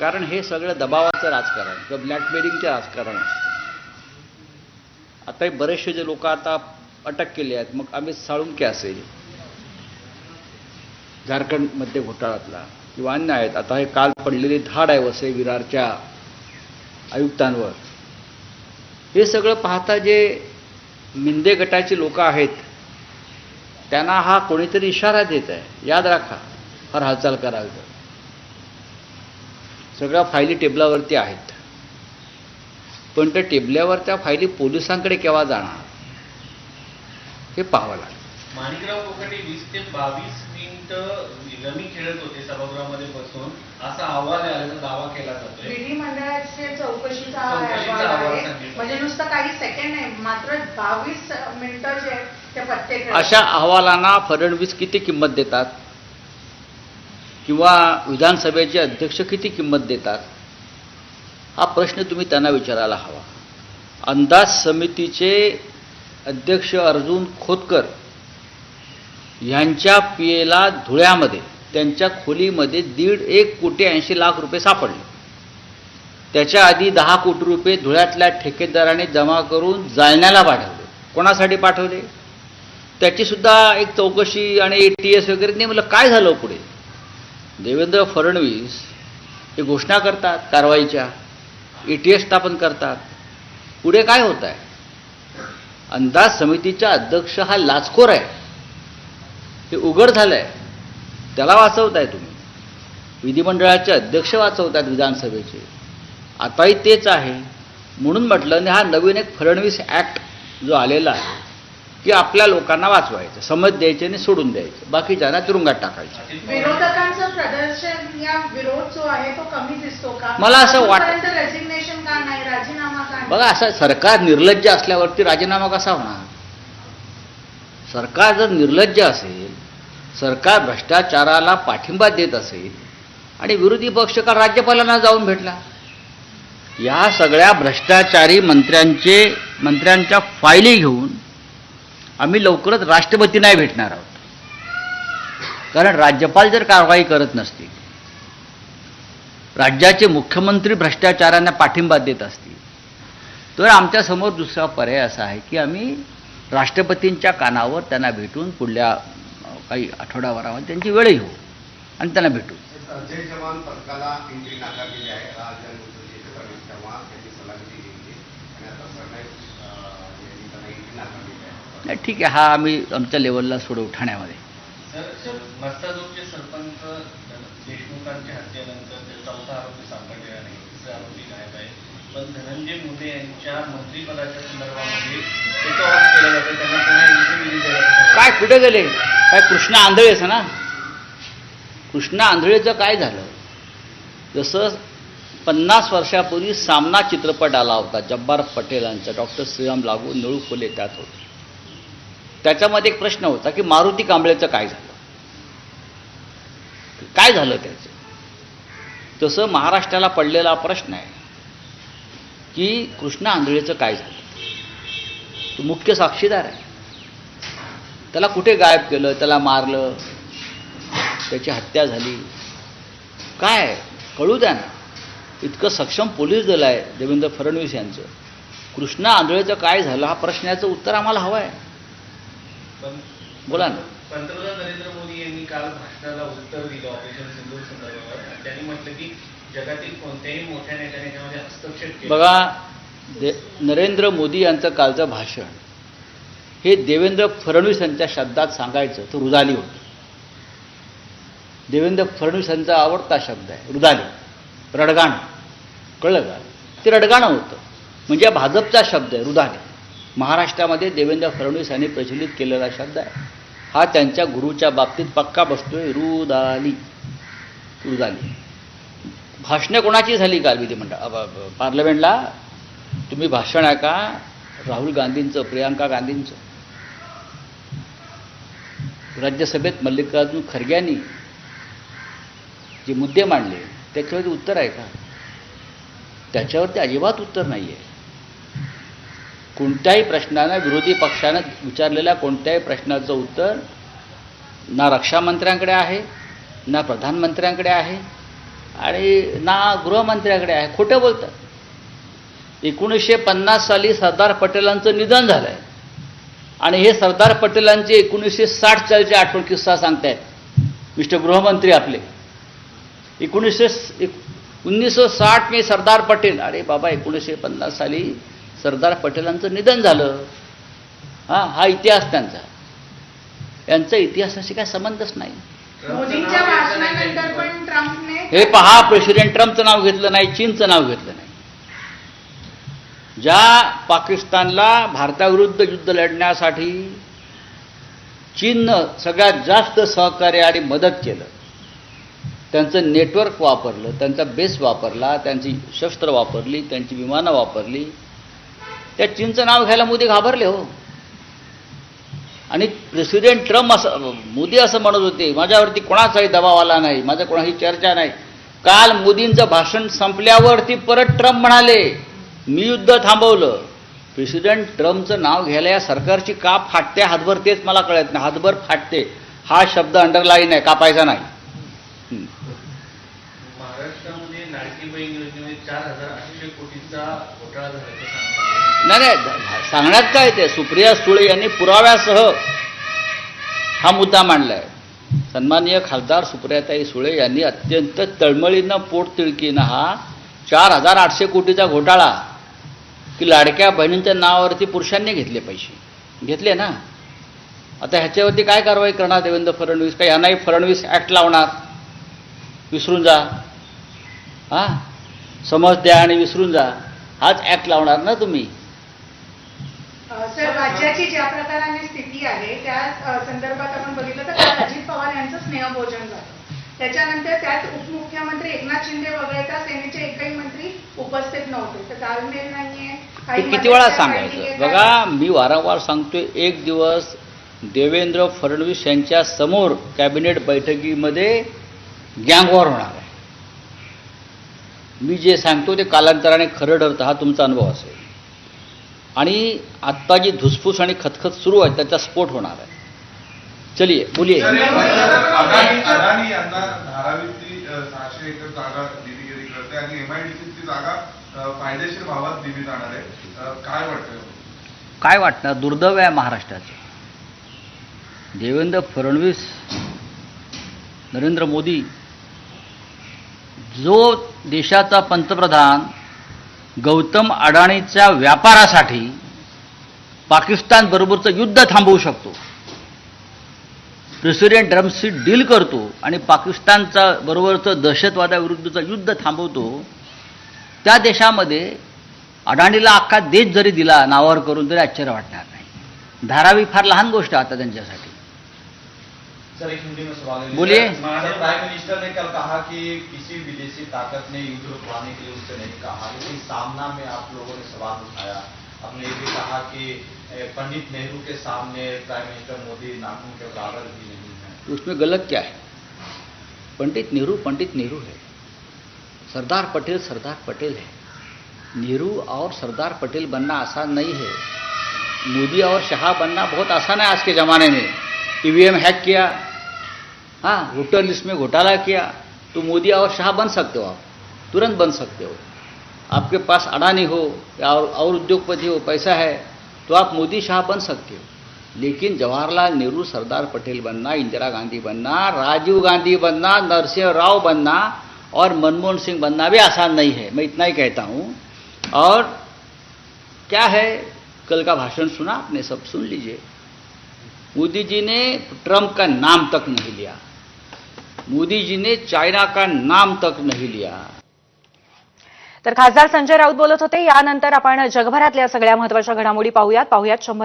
कारण हे सगळं दबावाचं राजकारण किंवा ब्लॅकमेलिंगचं राजकारण असतं. आता हे बरेचसे जे लोक आता अटक केले आहेत मग अमित साळुंके असेल झारखंडमध्ये घोटाळ्यातला किंवा अन्य आहेत आता हे काल पडलेले धाड आहे वसे विरारच्या आयुक्तांवर. हे सगळं पाहता जे मिंदे गटाचे लोक आहेत त्यांना हा कोणीतरी इशारा देत आहे. याद राखा फार हालचाल करावी. तर. सगळ्या फायली टेबलावरती आहेत. पण त्या टेबलावर त्या फायली पोलिसांकडे केव्हा जाणार? हे पाहावं लागेल. माणिकराव कोकाटे वीस ते बावीस मिनिट रमी खेळत होते सभागृहामध्ये बसून. असा अहवाल आल्याचा दावा केला विधिमंडळाचे चौकशीचा चौकशीचा अहवाल अहवाल आहे. सांगितला. म्हणजे नुसतं काही सेकंड नाही मात्र बावीस मिनिटं जे आहेत ते पत्ते खेळत अशा अहवालांना फडणवीस किती किंमत देतात? किंवा विधानसभेचे अध्यक्ष किती किंमत देतात? हा प्रश्न तुम्ही त्यांना विचारायला हवा. अंदाज समितीचे अध्यक्ष अर्जुन खोतकर यांच्या पियेला धुळ्यामध्ये त्यांच्या खोलीमध्ये दीड एक कोटी ऐंशी लाख रुपये सापडले. त्याच्या आधी दहा कोटी रुपये धुळ्यातल्या ठेकेदाराने जमा करून जालन्याला पाठवले. कोणासाठी पाठवले? त्याची सुद्धा एक चौकशी आणि ए टी एस वगैरे नेमलं. काय झालं पुढे? देवेंद्र फडणवीस हे घोषणा करतात कारवाईच्या ए टी एस स्थापन करतात. पुढे काय होत आहे अंदाज समितीचा अध्यक्ष हा लाचखोर आहे. हे उघड झालं आहे त्याला वाचवताय तुम्ही. विधिमंडळाचे अध्यक्ष वाचवतात विधानसभेचे. आताही तेच आहे. म्हणून म्हटलं हा नवीन एक फडणवीस ॲक्ट जो आलेला आहे की आपल्या लोकांना वाचवायचं समज द्यायचे आणि सोडून द्यायचं. बाकीच्यांना तुरुंगात टाकायचं. विरोधकांचं प्रदर्शन या विरोध जो आहे तो कमी दिसतो का? मला असं वाट- रेसिग्नेशन का नाही? राजीनामा का बघा असं सरकार निर्लज्ज असल्यावरती राजीनामा कसा होणार? सरकार जर निर्लज्ज असेल सरकार भ्रष्टाचाराला पाठिंबा देत असेल आणि विरोधी पक्ष काल राज्यपालांना जाऊन भेटला? या सगळ्या भ्रष्टाचारी मंत्र्यांचे मंत्र्यांच्या फायली घेऊन आम्ही लवकरच राष्ट्रपती नाही भेटणार आहोत. कारण राज्यपाल जर कारवाई करत नसतील राज्याचे मुख्यमंत्री भ्रष्टाचारांना पाठिंबा देत असतील तर आमच्यासमोर दुसरा पर्याय असा आहे की आम्ही राष्ट्रपतींच्या कानावर त्यांना भेटून पुढल्या काही आठवडाभरामध्ये त्यांची वेळ घेऊ आणि त्यांना भेटू. नाही ठीक आहे हा आम्ही आमच्या लेवलला सोडवू ठाण्यामध्ये. काय कुठे गेले? काय कृष्णा आंधळेच ना? कृष्णा आंधळेचं काय झालं? जसं पन्नास वर्षापूर्वी सामना चित्रपट आला होता जब्बार पटेलांचा डॉक्टर श्रीराम लागू निळू फुले त्यात होते. त्याच्यामध्ये एक प्रश्न होता की मारुती कांबळेचं काय झालं? काय झालं त्याचं? तसं महाराष्ट्राला पडलेला प्रश्न आहे की कृष्णा आंधळेचं काय झालं? तो मुख्य साक्षीदार आहे. त्याला कुठे गायब केलं? त्याला मारलं? त्याची हत्या झाली? काय? आहे? कळू द्या ना. इतकं सक्षम पोलीस दल आहे देवेंद्र फडणवीस यांचं. कृष्णा आंधळेचं काय झालं? हा प्रश्नाचं उत्तर आम्हाला हवं आहे. बोला ना. पंतप्रधान नरेंद्र मोदी यांनी काल भाषणाला उत्तर दिलं ऑपरेशन आणि त्यांनी म्हटलं की जगातील कोणत्याही मोठ्या नेत्याने त्यामध्ये हस्तक्षेप केला. बघा नरेंद्र मोदी यांचं कालचं भाषण हे देवेंद्र फडणवीस यांच्या शब्दात सांगायचं तर रुदाली होतं. देवेंद्र फडणवीस यांचा आवडता शब्द आहे रुदाली. रडगाणं. कळलं का? ते रडगाणं होतं. म्हणजे भाजपचा शब्द आहे रुदाली. महाराष्ट्रामध्ये देवेंद्र फडणवीस यांनी प्रचलित केलेला शब्द आहे. हा त्यांच्या गुरुच्या बाबतीत पक्का बसतोय. रुदाली रुदाली भाषणं कोणाची झाली काल विधिमंडळ? पार्लमेंटला? तुम्ही भाषण आहे का राहुल गांधींचं प्रियांका गांधींचं. राज्यसभेत मल्लिकार्जुन खरग्यांनी जे मुद्दे मांडले त्याच्यावरती उत्तर आहे का? त्याच्यावरती अजिबात उत्तर नाही आहे कोणत्याही प्रश्नानं विरोधी पक्षानं विचारलेल्या कोणत्याही प्रश्नाचं उत्तर ना रक्षामंत्र्यांकडे आहे ना प्रधानमंत्र्यांकडे आहे आणि ना गृहमंत्र्याकडे आहे. खोटं बोलतात. एकोणीसशे पन्नास साली सरदार पटेलांचं निधन झालं आहे आणि हे सरदार पटेलांचे एकोणीसशे साठ सालचे आठवण किस्सा सांगतायत. मिस्टर गृहमंत्री आपले. एकोणीसशे एक उन्नीसशे साठ मी सरदार पटेल. अरे बाबा एकोणीसशे पन्नास साली सरदार पटेलांचं निधन झालं. हा हा इतिहास त्यांचा. यांचा इतिहासाशी काय संबंधच नाही. हे पहा प्रेसिडेंट ट्रम्पचं नाव घेतलं नाही चीनचं नाव घेतलं नाही. ज्या पाकिस्तानला भारताविरुद्ध युद्ध लढण्यासाठी चीननं सगळ्यात जास्त सहकार्य आणि मदत केलं त्यांचं नेटवर्क वापरलं त्यांचा बेस वापरला त्यांची शस्त्र वापरली त्यांची विमानं वापरली त्या चीनचं नाव घ्यायला मोदी घाबरले हो. आणि प्रेसिडेंट ट्रम्प असं मोदी असं म्हणत होते माझ्यावरती कोणाचाही दबाव आला नाही माझं कोणाही चर्चा नाही. काल मोदींचं भाषण संपल्यावरती परत ट्रम्प म्हणाले मी युद्ध थांबवलं. प्रेसिडेंट ट्रम्पचं नाव घ्यायला या सरकारची का फाटते हातभर तेच मला कळत नाही हातभर फाटते. हा शब्द अंडरलाईन आहे कापायचा नाही. महाराष्ट्रामध्ये लाडकी बहीण योजनेमध्ये चार हजार आठशे कोटीचा घोटाळा झाला. नाही नाही सांगण्यात काय ते? सुप्रिया सुळे यांनी पुराव्यासह हा मुद्दा मांडलाय. सन्माननीय खासदार सुप्रियाताई सुळे यांनी अत्यंत तळमळीनं पोटतिळकीनं हा चार हजार आठशे कोटीचा घोटाळा की लाडक्या बहिणींच्या नावावरती पुरुषांनी घेतले पैसे. घेतले ना? आता ह्याच्यावरती काय कारवाई करणार देवेंद्र फडणवीस? का यांनाही फडणवीस ॲक्ट लावणार? विसरून जा. हां? समज द्या आणि विसरून जा. हाच ॲक्ट लावणार ना तुम्ही? सर राज्याची ज्या प्रकाराने स्थिती आहे त्या संदर्भात आपण बघितलं तर अजित पवार यांचं स्नेहभोजन झालं. त्याच्यानंतर त्यात उपमुख्यमंत्री एकनाथ शिंदे वगळता सेनेचे एकही मंत्री उपस्थित नव्हते. तर ताळमेळ नाहीये किती वेळा सांगायचं? बघा मी वारंवार सांगतोय एक दिवस देवेंद्र फडणवीस यांच्या समोर कॅबिनेट बैठकीमध्ये गँगवॉर होणार आहे. मी जे सांगतो ते कालांतराने खरं ठरतं हा तुमचा अनुभव असेल. आणि आत्ता जी धुसफूस आणि खतखत सुरू आहे त्याचा स्फोट होणार आहे. चलिये बोलिये तर एक अदानी अदानी यांना धारावीची अ, सहाशे एकर जागा दिली गेली कळते आणि एमआयडीसीची जागा अ, फायदेशीर भावात दिली जाणार आहे. अ, काय वाटतं काय वाटणार दुर्दैव आहे महाराष्ट्राचं. देवेंद्र फडणवीस नरेंद्र मोदी जो देशाचा पंतप्रधान गौतम अडाणीच्या व्यापारासाठी पाकिस्तान बरोबरचं युद्ध थांबवू शकतो. प्रेसिडेंट ड्रम्सशी डील करतो आणि पाकिस्तानचा बरोबरचं दहशतवादाविरुद्धचं युद्ध थांबवतो. त्या देशामध्ये अडाणीला अख्खा देश जरी दिला नावावर करून तरी आश्चर्य वाटणार नाही. धारावी फार लहान गोष्ट आता त्यांच्यासाठी. सर एक हिंदी में सवाल है। बोलिए। प्राइम मिनिस्टर ने कल कहा कि किसी विदेशी ताकत ने युद्ध रुकवाने के लिए उससे नहीं कहा। लेकिन सामना में आप लोगों ने सवाल उठाया। आपने ये भी कहा कि पंडित नेहरू के सामने प्राइम मिनिस्टर मोदी नाखून के बराबर भी नहीं है। उसमें गलत क्या है? पंडित नेहरू पंडित नेहरू है। सरदार पटेल सरदार पटेल है। नेहरू और सरदार पटेल बनना आसान नहीं है। मोदी और शाह बनना बहुत आसान है आज के ज़माने में। ईवीएम हैक किया हाँ वोटर लिस्ट में घोटाला किया तो मोदी और शाह बन सकते हो आप तुरंत बन सकते हो। आपके पास अडानी हो या और, और उद्योगपति हो पैसा है तो आप मोदी शाह बन सकते हो। लेकिन जवाहरलाल नेहरू सरदार पटेल बनना इंदिरा गांधी बनना राजीव गांधी बनना नरसिंह राव बनना और मनमोहन सिंह बनना भी आसान नहीं है मैं इतना ही कहता हूँ। और क्या है? कल का भाषण सुना आपने सब सुन लीजिए। मोदी जी ने ट्रंप का नाम तक नहीं लिया। मोदी जी ने चाइना का नाम तक नहीं लिया। तर खासदार संजय राऊत बोलत होते यानंतर आपण जगभरातल्या सगळ्या महत्त्वाच्या घडामोडी पाहूयात. पाहूयात शंभर